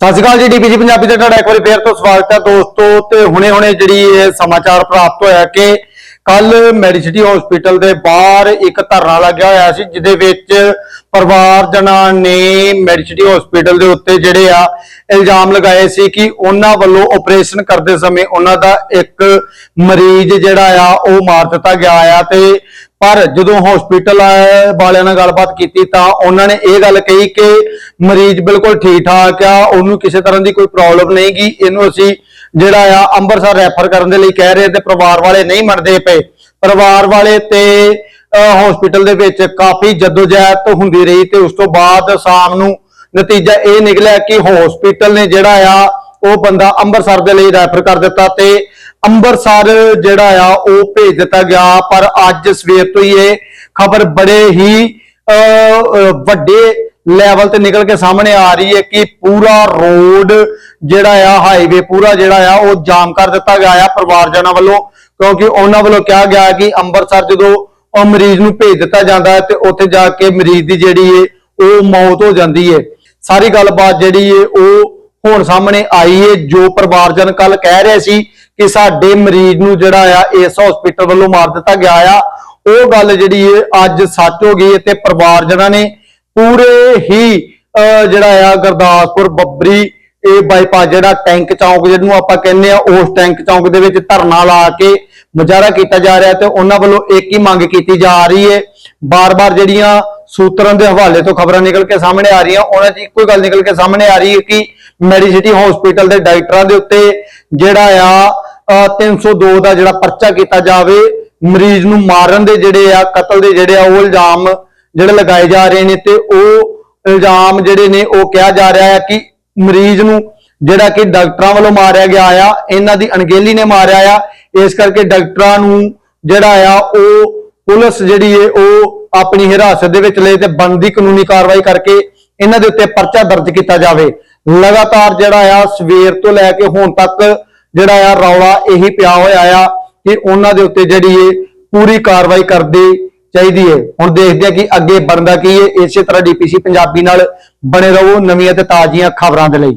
ਸਤਿ ਸ਼੍ਰੀ ਅਕਾਲ ਜੀ ਡੀਪੀਜੀ ਪੰਜਾਬੀ ਤੇ ਤੁਹਾਡਾ ਇੱਕ ਵਾਰੀ ਫੇਰ ਤੋਂ ਸਵਾਗਤ ਹੈ ਦੋਸਤੋ, ਤੇ ਹੁਣੇ ਹੁਣੇ ਜਿਹੜੀ ਇਹ ਸਮਾਚਾਰ ਪ੍ਰਾਪਤ ਹੋਇਆ ਕਿ ਕੱਲ ਮੈਡੀਸਿਟੀ ਹਸਪੀਟਲ ਦੇ ਬਾਹਰ ਇੱਕ ਧਰਨਾ ਲੱਗਿਆ ਹੋਇਆ ਸੀ, ਜਿਹਦੇ ਵਿੱਚ ਪਰਿਵਾਰਜਨਾਂ ਨੇ ਮੈਡੀਸਿਟੀ ਹਸਪੀਟਲ ਦੇ ਉੱਤੇ ਜਿਹੜੇ ਆ ਇਲਜ਼ਾਮ ਲਗਾਏ ਸੀ ਕਿ ਉਹਨਾਂ ਵੱਲੋਂ ਆਪਰੇਸ਼ਨ ਕਰਦੇ ਸਮੇਂ ਉਹਨਾਂ ਦਾ ਇੱਕ ਮਰੀਜ਼ ਜਿਹੜਾ ਆ, ਉਹ ਮਾਰ ਦਿੱਤਾ ਗਿਆ ਆ ਤੇ ਪਰ ਜਦੋਂ ਹਸਪੀਟਲ ਵਾਲਿਆਂ ਨਾਲ ਗੱਲਬਾਤ ਕੀਤੀ ਤਾਂ ਉਹਨਾਂ ਨੇ ਇਹ ਗੱਲ ਕਹੀ ਕਿ ਮਰੀਜ਼ ਬਿਲਕੁਲ ਠੀਕ ਠਾਕ ਆ, ਉਹਨੂੰ ਕਿਸੇ ਤਰ੍ਹਾਂ ਦੀ ਕੋਈ ਪ੍ਰੋਬਲਮ ਨਹੀਂ ਗੀ। ਇਹਨੂੰ ਅਸੀਂ ਜਿਹੜਾ ਆ ਅੰਮ੍ਰਿਤਸਰ ਰੈਫਰ ਕਰਨ ਦੇ ਲਈ ਕਹਿ ਰਹੇ ਤੇ ਪਰਿਵਾਰ ਵਾਲੇ ਨਹੀਂ ਮੰਨਦੇ ਪਏ। ਪਰਿਵਾਰ ਵਾਲੇ ਤੇ ਹਸਪੀਟਲ ਦੇ ਵਿੱਚ ਕਾਫੀ ਜਦੋਜਹਿਦ ਹੁੰਦੀ ਰਹੀ ਤੇ ਉਸ ਤੋਂ ਬਾਅਦ ਸ਼ਾਮ ਨੂੰ ਨਤੀਜਾ ਇਹ ਨਿਕਲਿਆ ਕਿ ਹਸਪੀਟਲ ਨੇ ਜਿਹੜਾ ਆ, ਉਹ ਬੰਦਾ ਅੰਮ੍ਰਿਤਸਰ ਦੇ ਲਈ ਰੈਫਰ ਕਰ ਦਿੱਤਾ ਤੇ ਅੰਮ੍ਰਿਤਸਰ ਜਿਹੜਾ ਆ ਉਹ ਭੇਜ ਦਿੱਤਾ ਗਿਆ। ਪਰ ਅੱਜ ਸਵੇਰ ਤੋਂ ਹੀ ਇਹ ਖਬਰ ਬੜੇ ਹੀ ਅਹ, ਵੱਡੇ ਲੈਵਲ ਤੇ ਨਿਕਲ ਕੇ ਸਾਹਮਣੇ ਆ ਰਹੀ ਹੈ ਕਿ ਪੂਰਾ ਰੋਡ ਜਿਹੜਾ ਆ ਹਾਈਵੇ ਪੂਰਾ ਜਿਹੜਾ ਆ ਉਹ ਜਾਮ ਕਰ ਦਿੱਤਾ ਗਿਆ ਆ ਪਰਿਵਾਰਜਨਾਂ ਵੱਲੋਂ। ਕਿਉਂਕਿ ਉਹਨਾਂ ਵੱਲੋਂ ਕਿਹਾ ਗਿਆ ਕਿ ਅੰਮ੍ਰਿਤਸਰ ਜਦੋਂ ਉਹ ਮਰੀਜ਼ ਨੂੰ ਭੇਜ ਦਿੱਤਾ ਜਾਂਦਾ ਹੈ ਤੇ ਉੱਥੇ ਜਾ ਕੇ ਮਰੀਜ਼ ਦੀ ਜਿਹੜੀ ਏ ਉਹ ਮੌਤ ਹੋ ਜਾਂਦੀ ਏ। ਸਾਰੀ ਗੱਲਬਾਤ ਜਿਹੜੀ ਏ ਉਹ ਹੁਣ ਸਾਹਮਣੇ ਆਈ ਏ ਜੋ ਪਰਿਵਾਰਜਨ ਕੱਲ ਕਹਿ ਰਹੇ ਸੀ ਕਿ ਸਾਡੇ ਮਰੀਜ਼ ਨੂੰ ਜਿਹੜਾ ਆ ਇਸ ਹਸਪੀਟਲ ਵੱਲੋਂ ਮਾਰ ਦਿੱਤਾ ਗਿਆ ਆ। ਉਹ ਗੱਲ ਜਿਹੜੀ ਅੱਜ ਸੱਚ ਹੋ ਗਈ ਏ ਤੇ ਪਰਿਵਾਰਜਨਾਂ ਨੇ ਪੂਰੇ ਹੀ ਜਿਹੜਾ ਆ ਗੁਰਦਾਸਪੁਰ ਬੱਬਰੀ, ਇਹ ਬਾਈਪਾਸ ਜਿਹੜਾ ਟੈਂਕ ਚੌਂਕ ਜਿਹਨੂੰ ਆਪਾਂ ਕਹਿੰਦੇ ਆ, ਉਸ ਟੈਂਕ ਚੌਂਕ ਦੇ ਵਿੱਚ ਧਰਨਾ ਲਾ ਕੇ ਮੁਜ਼ਾਹਰਾ ਕੀਤਾ ਜਾ ਰਿਹਾ ਤੇ ਉਹਨਾਂ ਵੱਲੋਂ ਇੱਕ ਹੀ ਮੰਗ ਕੀਤੀ ਜਾ ਰਹੀ ਹੈ ਬਾਰ-ਬਾਰ ਜਿਹੜੀਆਂ ਸੂਤਰਾਂ ਦੇ ਹਵਾਲੇ ਤੋਂ ਖਬਰਾਂ ਨਿਕਲ ਕੇ ਸਾਹਮਣੇ ਆ ਰਹੀਆਂ, ਉਹਨਾਂ 'ਚ ਇੱਕੋ ਹੀ ਗੱਲ ਨਿਕਲ ਕੇ ਸਾਹਮਣੇ ਆ ਰਹੀ ਹੈ ਕਿ ਮੈਡੀਸਿਟੀ ਹਸਪੀਟਲ ਦੇ ਡਾਕਟਰਾਂ ਦੇ ਉੱਤੇ ਜਿਹੜਾ ਆ 302 ਦਾ ਜਿਹੜਾ ਪਰਚਾ ਕੀਤਾ ਜਾਵੇ, ਮਰੀਜ਼ ਨੂੰ ਮਾਰਨ ਦੇ ਜਿਹੜੇ ਆ, ਕਤਲ ਦੇ ਜਿਹੜੇ ਆ, ਉਹ ਇਲਜ਼ਾਮ ਜਿਹੜੇ ਲਗਾਏ ਜਾ ਰਹੇ ਨੇ ਤੇ ਉਹ ਇਲਜ਼ਾਮ ਜਿਹੜੇ ਨੇ, ਉਹ ਕਿਹਾ ਜਾ ਰਿਹਾ ਹੈ ਕਿ ਮਰੀਜ਼ ਨੂੰ ਜਿਹੜਾ ਕਿ ਡਾਕਟਰਾਂ ਵੱਲੋਂ ਮਾਰਿਆ ਗਿਆ ਆ, ਇਹਨਾਂ ਦੀ ਅਣਗਹਿਲੀ ਨੇ ਮਾਰਿਆ ਆ, ਇਸ ਕਰਕੇ ਡਾਕਟਰਾਂ ਨੂੰ ਜਿਹੜਾ ਆ, ਉਹ ਪੁਲਿਸ ਜਿਹੜੀ ਏ, ਉਹ ਆਪਣੀ ਹਿਰਾਸਤ ਦੇ ਵਿੱਚ ਲਏ ਤੇ ਬਣਦੀ ਕਾਨੂੰਨੀ ਕਾਰਵਾਈ ਕਰਕੇ ਇਹਨਾਂ ਦੇ ਉੱਤੇ ਪਰਚਾ ਦਰਜ ਕੀਤਾ ਜਾਵੇ। ਲਗਾਤਾਰ ਜਿਹੜਾ ਆ, ਸਵੇਰ ਤੋਂ ਲੈ ਕੇ ਹੁਣ ਤੱਕ ਜਿਹੜਾ ਆ ਰੌਲਾ ਇਹੀ ਪਿਆ ਹੋਇਆ ਆ ਕਿ ਉਹਨਾਂ ਦੇ ਉੱਤੇ ਜਿਹੜੀ ਏ ਪੂਰੀ ਕਾਰਵਾਈ ਕਰਦੀ ਚਾਹੀਦੀ ਹੈ। ਹੁਣ ਦੇਖਦੇ ਆ ਕਿ ਅੱਗੇ ਬਣਦਾ ਕੀ ਹੈ। ਇਸੇ ਤਰ੍ਹਾਂ ਡੀਪੀਸੀ ਪੰਜਾਬੀ ਨਾਲ ਬਣੇ ਰਹੋ ਨਵੀਆਂ ਤੇ ਤਾਜ਼ੀਆਂ ਖਬਰਾਂ ਦੇ ਲਈ।